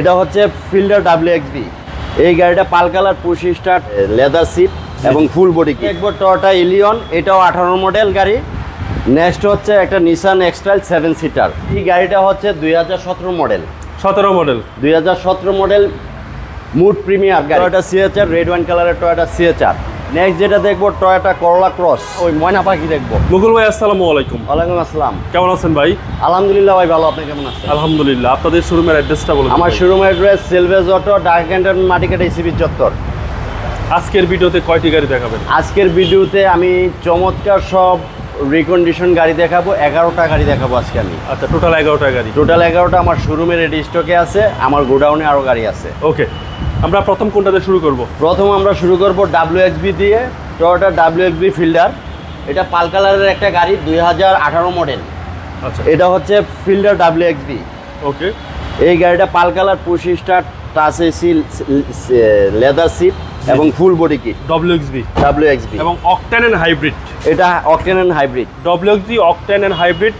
এটা হচ্ছে fielder W XB এই গাড়িটা pearl colour push start leather seat এবং ফুল বডি একবার টয়োটা ইলিয়ন এটাও আঠারো মডেল গাড়ি। নেক্সট হচ্ছে একটা নিসান এক্সটাইল সেভেন সিটার এই গাড়িটা হচ্ছে দুই হাজার সতেরো মডেল। সতেরো মডেল। দুই হাজার সতেরো মডেল মুড প্রিমিয়ার গাড়ি। টয়োটা সিএচআর রেড ওয়াইন কালারের টয়োটা সিএচআর নেক্সট যেটা দেখব টয়োটা করলা ক্রস ওই ময়না পাখি দেখব। মুকুল ভাই আসসালামু আলাইকুম। ওয়ালাইকুম আসসালাম। কেমন আছেন ভাই? আলহামদুলিল্লাহ ভাই ভালো। আপনি কেমন আছেন? আলহামদুলিল্লাহ। আপনাদের শোরুমের অ্যাড্রেসটা বলুন আমার ভাই। Showroom address Salvage Auto Dhaka cantonment Matikata ECB চত্বর। আজকের ভিডিওতে কয়টি গাড়ি দেখাবেন? আজকের ভিডিওতে আমি চমৎকার সব রিকন্ডিশন গাড়ি দেখাবো। এগারোটা গাড়ি দেখাবো আজকে আমি। আচ্ছা টোটাল এগারোটা গাড়ি। টোটাল এগারোটা আমার শোরুমে রেডি স্টকে আছে। আমার গোডাউনে আরও গাড়ি আছে। ওকে আমরা প্রথম কোনটাতে শুরু করব? প্রথম আমরা শুরু করব ডাব্লিউ এক্সবি দিয়ে টয়োটা ডাব্লিউ এক্সবি ফিল্ডার এটা পাল কালারের একটা গাড়ি দুই হাজার আঠারো মডেল আচ্ছা। এটা হচ্ছে ফিল্ডার ডাব্লিউ এক্সবি ওকে। এই গাড়িটা pearl colour push start touch AC leather seat এবং full body kit WXB W XB এবং অকটেন এন্ড হাইব্রিড এটা octane and hybrid WXB octane and hybrid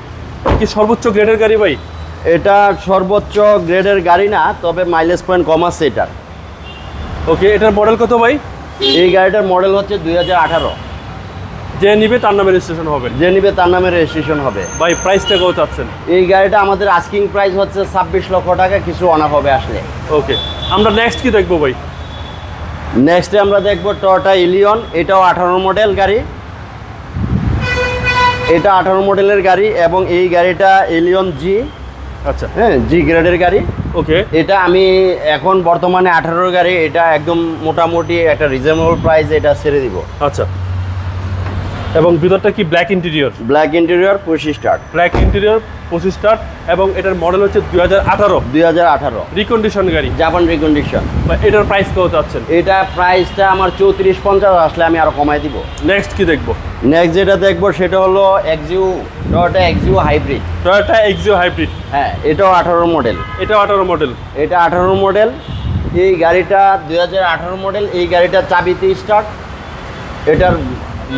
কি সর্বোচ্চ গ্রেডের গাড়ি ভাই? এটা সর্বোচ্চ গ্রেডের গাড়ি না তবে মাইলেজ পয়েন্ট কম আছে এটার। ওকে এটার মডেল কত ভাই? এই গাড়িটার মডেল হচ্ছে দুই হাজার আঠারো। যে নিবে তার নামে রেজিস্ট্রেশন হবে। যে নিবে তার নামে রেজিস্ট্রেশন হবে। ভাই প্রাইসটা কত চাচ্ছেন? এই গাড়িটা আমাদের আস্কিং প্রাইস হচ্ছে ছাব্বিশ লক্ষ টাকা কিছু অনার হবে আসলে। ওকে আমরা নেক্সট কি দেখব ভাই? নেক্সটে আমরা দেখব টয়োটা ইলিয়ন এটাও আঠারো মডেল গাড়ি। এটা আঠারো মডেলের গাড়ি এবং এই গাড়িটা এলিয়ন জি আচ্ছা। হ্যাঁ জি গ্রেডের গাড়ি। ওকে এটা আমি এখন বর্তমানে আঠারোর গাড়ি এটা একদম মোটামুটি একটা রিজনেবল প্রাইস এটা ছেড়ে দিব। আচ্ছা। এবং ভিতরটা কি ব্ল্যাক ইন্টেরিয়র ব্ল্যাক ইন্টেরিয়র পঁচিশ স্টার্ট ব্ল্যাক ইন্টেরিয়র পঁচিশ স্টার্ট এবং এটার মডেল হচ্ছে দুই হাজার আঠারো। দুই হাজার আঠারো। রিকন্ডিশন গাড়ি। জাপান রিকন্ডিশন বা এটার প্রাইস কত চাচ্ছেন? এটা প্রাইসটা আমার চৌত্রিশ পঞ্চাশ আসলে আমি আরও কমাই দিব। নেক্সট কি দেখব? নেক্সট যেটা দেখব সেটা হলো Axio Toyota Axio hybrid Toyota Axio hybrid হ্যাঁ এটাও আঠারো মডেল এটাও আঠারো মডেল এটা আঠারো মডেল এই গাড়িটা দুই হাজার আঠারো মডেল এই গাড়িটা চাবিতে স্টার্ট এটার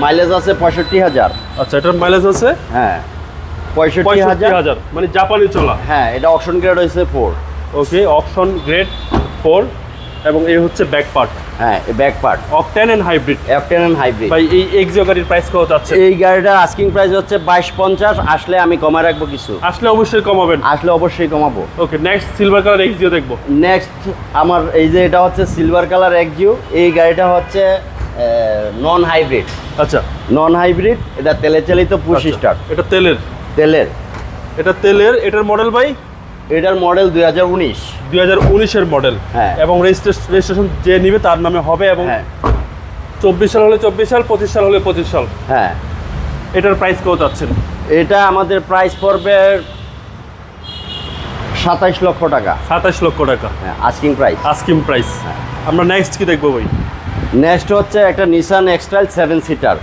মাইলেজ আছে পঁয়ষট্টি হাজার। আচ্ছা এটার মাইলেজ আছে? হ্যাঁ পঁয়ষট্টি হাজার। মানে জাপানি চলা। হ্যাঁ এটা অপশন গ্রেড হয়েছে four okay option grade four এবং এই হচ্ছে ব্যাক পার্ট হ্যাঁ back part octane and hybrid octane and hybrid ভাই এই এক্সিও গাড়ির প্রাইস কত চাচ্ছে এই গাড়িটার আস্কিং প্রাইস হচ্ছে বাইশ পঞ্চাশ আসলে আমি কমায় রাখব কিছু। আসলে অবশ্যই কমাবেন। আসলে অবশ্যই কমাবো। Okay next silver colour Axio দেখব। নেক্সট আমার এই যে এটা হচ্ছে সিলভার কালার এক্সিউ এই গাড়িটা হচ্ছে নন হাইব্রিড আচ্ছা। নন হাইব্রিড এটা তেলে চালিত পুশ আচ্ছা, স্টার এটা তেলের। তেলের। এটা তেলের এটার মডেল ভাই? এটার মডেল দুই হাজার উনিশ। দুই হাজার উনিশের মডেল হ্যাঁ। এবং রেজিস্ট্রেশন যে নিবে তার নামে হবে এবং হ্যাঁ। চব্বিশ সাল হলে চব্বিশ সাল পঁচিশ সাল হলে পঁচিশ সাল। হ্যাঁ। এটার প্রাইস কত চাচ্ছেন এটা আমাদের প্রাইস পড়বে সাতাইশ লক্ষ টাকা। সাতাইশ লক্ষ টাকা। হ্যাঁ আস্কিং প্রাইস আস্কিম প্রাইস আমরা নেক্সট কি দেখব ভাই? নেক্সট হচ্ছে একটা Nissan X Trail seven seater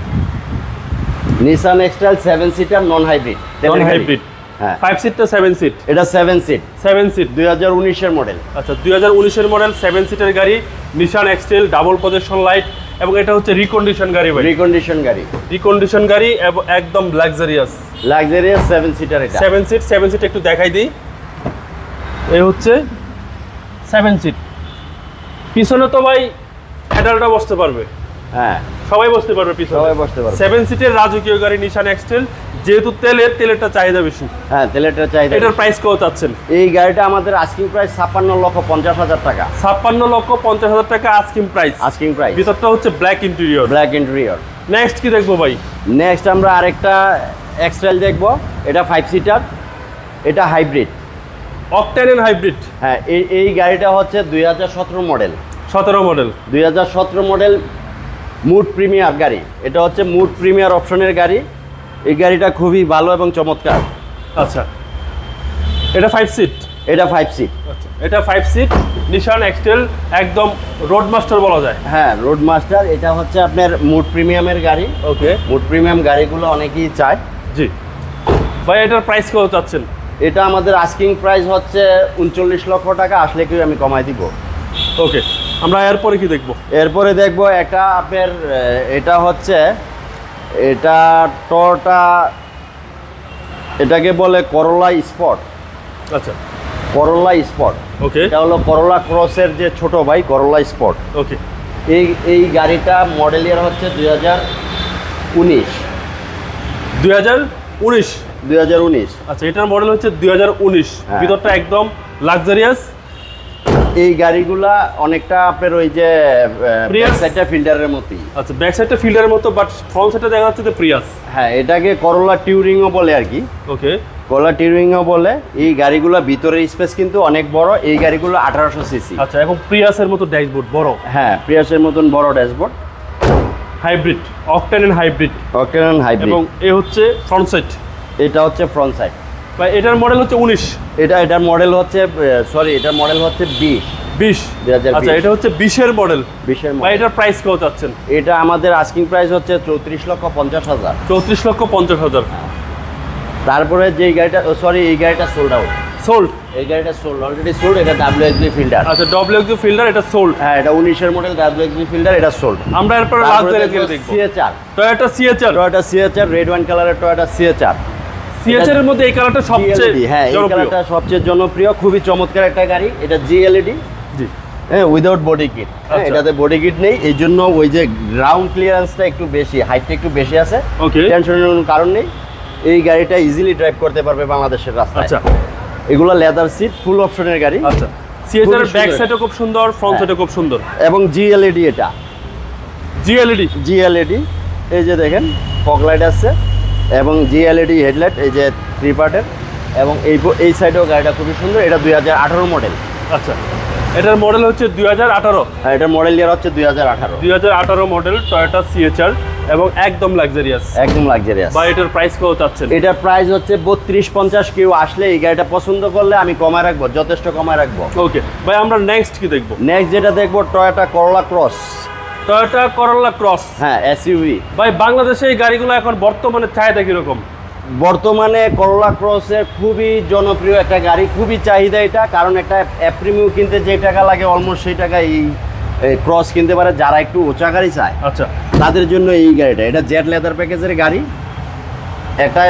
Nissan X Trail seven seater non hybrid non hybrid হ্যাঁ। ফাইভ সিট না সেভেন সিট এটা সেভেন সিট সেভেন সিট দুই হাজার উনিশের মডেল আচ্ছা দুই হাজার উনিশের মডেল সেভেন সিটের গাড়ি Nissan X Trail double projection light এবং এটা হচ্ছে রিকন্ডিশন গাড়ি ভাই। রিকন্ডিশন গাড়ি। রিকন্ডিশন গাড়ি এবং একদম লাক্সারিয়াস লাক্সারিয়াস সেভেন সিটার এটা। সেভেন সিট সেভেন সিট একটু দেখাই দিই। এই হচ্ছে সেভেন সিট পিছনে তো ভাই অ্যাডাল্টরা বসতে পারবে। হ্যাঁ। সবাই বসতে পারবে পিছনে। সবাই বসতে পারবে। সেভেন সিটের রাজকীয় গাড়ি নিশান এক্সটেল যেহেতু তেলের তেলেরটা চাহিদা বেশি। হ্যাঁ তেলেরটা চাহিদা এটার প্রাইস কত চাচ্ছেন? এই গাড়িটা আমাদের আস্কিং প্রাইস ছাপ্পান্ন লক্ষ পঞ্চাশ হাজার টাকা। ছাপ্পান্ন লক্ষ পঞ্চাশ হাজার টাকা আস্কিম প্রাইস আস্কিং প্রাইস ভিতরটা হচ্ছে black interior black interior next কি দেখব ভাই? নেক্সট আমরা আরেকটা এক্সট্রাইল দেখব। এটা ফাইভ সিটার এটা হাইব্রিড অকটেন হাইব্রিড হ্যাঁ এই এই গাড়িটা হচ্ছে দুই হাজার সতেরো মডেল সতেরো মডেল। দুই হাজার সতেরো মডেল মুড প্রিমিয়ার গাড়ি। এটা হচ্ছে মুড প্রিমিয়ার অপশনের গাড়ি। এই গাড়িটা খুবই ভালো এবং চমৎকার। আচ্ছা। এটা ফাইভ সিট এটা ফাইভ সিট আচ্ছা। এটা ফাইভ সিট নিশান এক্সটেল একদম রোড মাস্টার বলা যায়। হ্যাঁ রোড মাস্টার এটা হচ্ছে আপনার মুড প্রিমিয়ামের গাড়ি। ওকে মুড প্রিমিয়াম গাড়িগুলো অনেকেই চায়। জি। ভাই এটার প্রাইস কত চাচ্ছেন? এটা আমাদের আস্কিং প্রাইস হচ্ছে উনচল্লিশ লক্ষ টাকা আসলে কি আমি কমাই দিব। ওকে আমরা এরপরে কি দেখব? এরপরে দেখব একটা আপনার এটা হচ্ছে এটা টটা এটাকে বলে করলা স্পট আচ্ছা। করলা স্পট ওকে এটা হলো করলা ক্রসের যে ছোট ভাই করলা স্পট ওকে এই এই গাড়িটা মডেল ইয়ার হচ্ছে দুই হাজার উনিশ। দুই হাজার উনিশ? দুই হাজার উনিশ। আচ্ছা এটার মডেল হচ্ছে দুই হাজার উনিশ। হ্যাঁ। ভিতরটা একদম লাক্সারিয়াস এই গাড়িগুলা অনেকটা আপনার ওই যে Prius? সাইডটা ফিল্টারের মতোই। আচ্ছা ব্যাক সাইডটা ফিল্ডারের মতো বাট ফ্রন্ট সাইডটা দেখা যাচ্ছে যে প্রিয়াস। হ্যাঁ এটাকে করলা টিউরিংও বলে আর কি। ওকে করলা টিউরিংও বলে। এই গাড়িগুলো ভিতরের স্পেস কিন্তু অনেক বড়। এই গাড়িগুলো আঠারোশো সিসি আচ্ছা এবং প্রিয়াসের মতো ড্যাশবোর্ড বড়। হ্যাঁ প্রিয়াসের মতন বড় dashboard hybrid octane hybrid octane hybrid এবং এ হচ্ছে ফ্রন্ট সাইড এটা হচ্ছে ফ্রন্ট সাইড বা এটার মডেল হচ্ছে উনিশ। এটা এটার মডেল হচ্ছে সরি এটার মডেল হচ্ছে বিশ। বিশ। আচ্ছা এটা হচ্ছে বিশের মডেল বিশের মডেল এটার প্রাইস কত চাচ্ছেন? এটা আমাদের আস্কিং প্রাইস হচ্ছে চৌত্রিশ লক্ষ পঞ্চাশ হাজার। চৌত্রিশ লক্ষ পঞ্চাশ হাজার। তারপরে যে গাড়িটা সরি এই গাড়িটা সোল্ড আউট সোল্ড এই গাড়িটা সোল্ড অলরেডি সোল্ড এটা ডাব্লিউ এক্সবি ফিল্টার আচ্ছা ডব্লিউ এক্সিউ ফিল্ডার এটা সোল্ড হ্যাঁ এটা উনিশের মডেল ডাব্লিউ এক্সবি ফিল্টার এটা সোল্ড আমরা এরপরে গেলে দেখব CHR Toyota CHR Toyota CHR red one কালারের টয়োটা সিএচআর সিএচআর এর মধ্যে এই কালারটা সবচেয়ে হ্যাঁ এই কালারটা সবচেয়ে জনপ্রিয় খুবই চমৎকার একটা গাড়ি এটা জিএলইডি জি। হ্যাঁ উইদাউট বডি কিট হ্যাঁ। এটাতে বডি কিট নেই এই জন্য ওই যে গ্রাউন্ড ক্লিয়ারেন্সটা একটু বেশি হাইটটা একটু বেশি আছে। ওকে টেনশনের কোনো কারণ নেই। এই গাড়িটা ইজিলি ড্রাইভ করতে পারবে বাংলাদেশের রাস্তায়। আচ্ছা। এগুলো লেদার সিট ফুল অপশনের গাড়ি। আচ্ছা। সিএচআর খুবই ব্যাক। সাইডও খুব সুন্দর ফ্রন্ট হ্যাঁ। সাইডও খুব সুন্দর। এবং জিএলইডি এটা। জিএলইডি জিএলইডি এই যে দেখেন ফগ লাইট আছে। এবং জিএলইডি হেডলাইট এই যে থ্রি পার্টের এবং এই এই সাইডেও গাড়িটা খুবই সুন্দর। এটা দুই হাজার আঠারো মডেল আচ্ছা। এটার মডেল হচ্ছে দুই হাজার আঠারো। আর এটার মডেল ইয়ার হচ্ছে দুই হাজার আঠারো। দুই হাজার আঠারো মডেল টয়োটা সিএচআর এবং একদম লাক্সারিয়াস একদম লাক্সারিয়াস বা এটার প্রাইস কত চাচ্ছেন? এটার প্রাইস হচ্ছে বত্রিশ পঞ্চাশ কেউ আসলে এই গাড়িটা পছন্দ করলে আমি কমায় রাখব যথেষ্ট কমায় রাখব। ওকে ভাই আমরা নেক্সট কি দেখব? নেক্সট যেটা দেখব Toyota Corolla Cross Toyota Corolla Cross হ্যাঁ এসইউভি ভাই বাংলাদেশে এই গাড়িগুলো এখন বর্তমানে চাহিদা কীরকম? বর্তমানে করলা ক্রসের খুবই জনপ্রিয় একটা গাড়ি খুবই চাহিদা এটা কারণ একটা অ্যাপ্রিমিউ কিনতে যে টাকা লাগে অলমোস্ট সেই টাকা এই ক্রস কিনতে পারে যারা একটু উঁচা গাড়ি চায়। আচ্ছা। তাদের জন্য এই গাড়িটা এটা জেট লেদার প্যাকেজের গাড়ি। একটা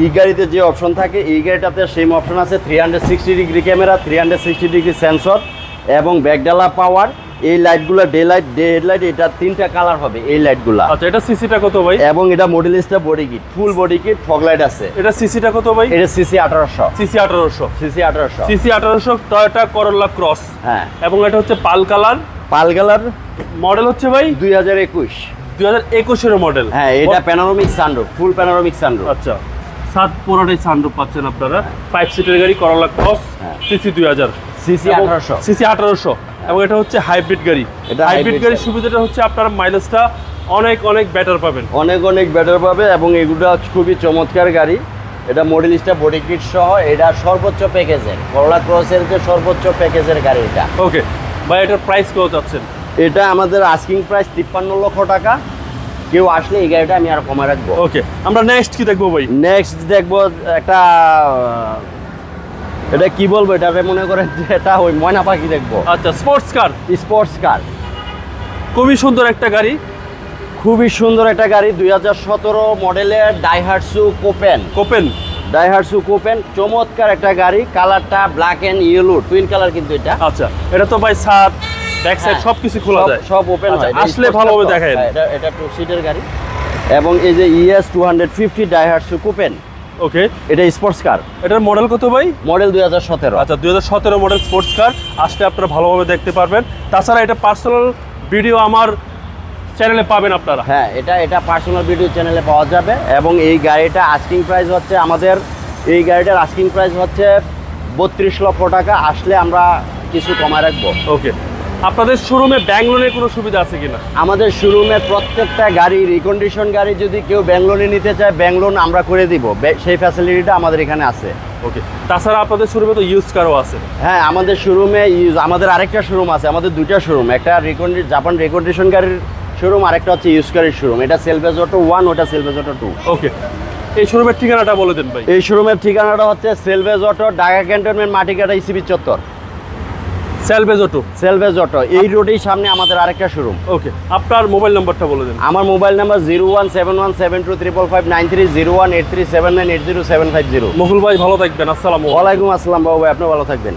এই গাড়িতে যে অপশন থাকে এই গাড়িটাতে সেম অপশন আছে three hundred sixty degree camera three hundred sixty degree sensor এবং ব্যাকডালা পাওয়ার এই লাইটগুলো ডে লাইট ডে হেডলাইট এটা তিনটা কালার হবে এই লাইটগুলা আচ্ছা এটা সিসিটা কত ভাই? এবং এটা model মডেলিস্টটা body kit full body kit fog light আছে। এটা সিসিটা কত ভাই? এটা সিসি আঠারোশো। সিসি আঠারোশো। সিসি আঠারোশো। সিসি আঠারোশো টয়োটা করোলা ক্রস হ্যাঁ। এবং এটা হচ্ছে pearl colour. Pearl colour model হচ্ছে ভাই? দুই হাজার একুশ। দুই একুশের মডেল হ্যাঁ এটা panoramic sunroof full panoramic sunroof আচ্ছা সাত পুরোটাই সানরুফ পাচ্ছেন আপনারা। ফাইভ সিটের গাড়ি করোলা ক্রস। সিসি দুই হাজার। সিসি আঠারোশো। সিসি আঠারোশো। এবং এটা হচ্ছে হাইব্রিড গাড়ি। এটা হাইব্রিড গাড়ির সুবিধাটা হচ্ছে আপনার মাইলেজটা অনেক অনেক বেটার পাবেন। অনেক অনেক বেটার পাবে এবং এগুলো খুবই চমৎকার গাড়ি। এটা মডেলিস্টটা বডি কিট সহ এটা সর্বোচ্চ প্যাকেজের করলা ক্রসের যে সর্বোচ্চ প্যাকেজের গাড়ি এটা। ওকে ভাই এটার প্রাইস কত চাচ্ছেন এটা আমাদের আস্কিং প্রাইস তিপ্পান্ন লক্ষ টাকা। কেউ আসলে এই গাড়িটা আমি আর কমে রাখব। ওকে আমরা নেক্সট কি দেখব ভাই? নেক্সট দেখব একটা এটা কি বলব এটা মনে করেন যে এটা ওই ময়না পাখি দেখব। আচ্ছা স্পোর্টস কার স্পোর্টস কার খুবই সুন্দর একটা গাড়ি। খুবই সুন্দর একটা গাড়ি দুই হাজার সতেরো মডেলের Daihatsu Copen Copen Daihatsu Copen চমৎকার একটা গাড়ি কালারটা black and yellow twin colour কিন্তু এটা। আচ্ছা এটা তো ভাই সাত ব্যাক সাইড সব কিছু খোলা যায়। সব ওপেন আচ্ছা, হয়। আসলে ভালোভাবে তো। দেখায়। হ্যাঁ, এটা এটা টু সিটের গাড়ি। এবং এই যে ES two hundred fifty Daihatsu Copen okay. এটা স্পোর্টস কার এটার মডেল কত ভাই? মডেল দুই হাজার সতেরো। আচ্ছা দুই হাজার সতেরো মডেল স্পোর্টস কার আসলে আপনারা ভালোভাবে দেখতে পারবেন। তাছাড়া এটা পার্সোনাল ভিডিও আমার চ্যানেলে পাবেন আপনারা। হ্যাঁ এটা এটা পার্সোনাল ভিডিও চ্যানেলে পাওয়া যাবে এবং এই গাড়িটা আস্কিং প্রাইস হচ্ছে আমাদের এই গাড়িটার আস্কিং প্রাইস হচ্ছে বত্রিশ লক্ষ টাকা। আসলে আমরা কিছু কমায় রাখব। ওকে। আপনাদের শোরুমে ব্যাংক লোনের কোনো সুবিধা আছে কিনা? আমাদের শোরুমে প্রত্যেকটা গাড়ি রিকন্ডিশন গাড়ি যদি কেউ ব্যাঙ্গলোনে নিতে চায় ব্যাঙ্গলোন আমরা করে দিব। সেই ফ্যাসিলিটিটা আমাদের এখানে আছে। ওকে তাছাড়া আপনাদের শোরুমে তো ইউজ কারও আছে। হ্যাঁ আমাদের শোরুমে ইউজ আমাদের আরেকটা শোরুম আছে আমাদের দুইটা শোরুম একটা রিকন্ডি জাপান রিকন্ডিশন গাড়ির শোরুম আরেকটা হচ্ছে ইউজ গাড়ির শোরুম এটা সেলভেজ অটো ওয়ান ওটা সেলভেজ অটো টু ওকে এই শোরুমের ঠিকানাটা বলে দেন ভাই। এই শোরুমের ঠিকানাটা হচ্ছে Salvage Auto Dhaka cantonment Matikata ECB চত্বর স্যালভেজ অটো সেলভেজ অটো এই রোডেই সামনে আমাদের আরেকটা শোরুম ওকে আপনার মোবাইল নাম্বারটা বলে দেন। আমার mobile number zero one seven one seven two triple five nine three zero one eight three seven nine eight zero seven five zero Mahul ভাই ভালো থাকবেন। আসসালাম আলাইকুম। ওয়ালাইকুম আসসালাম বাবু ভাই আপনি ভালো থাকবেন।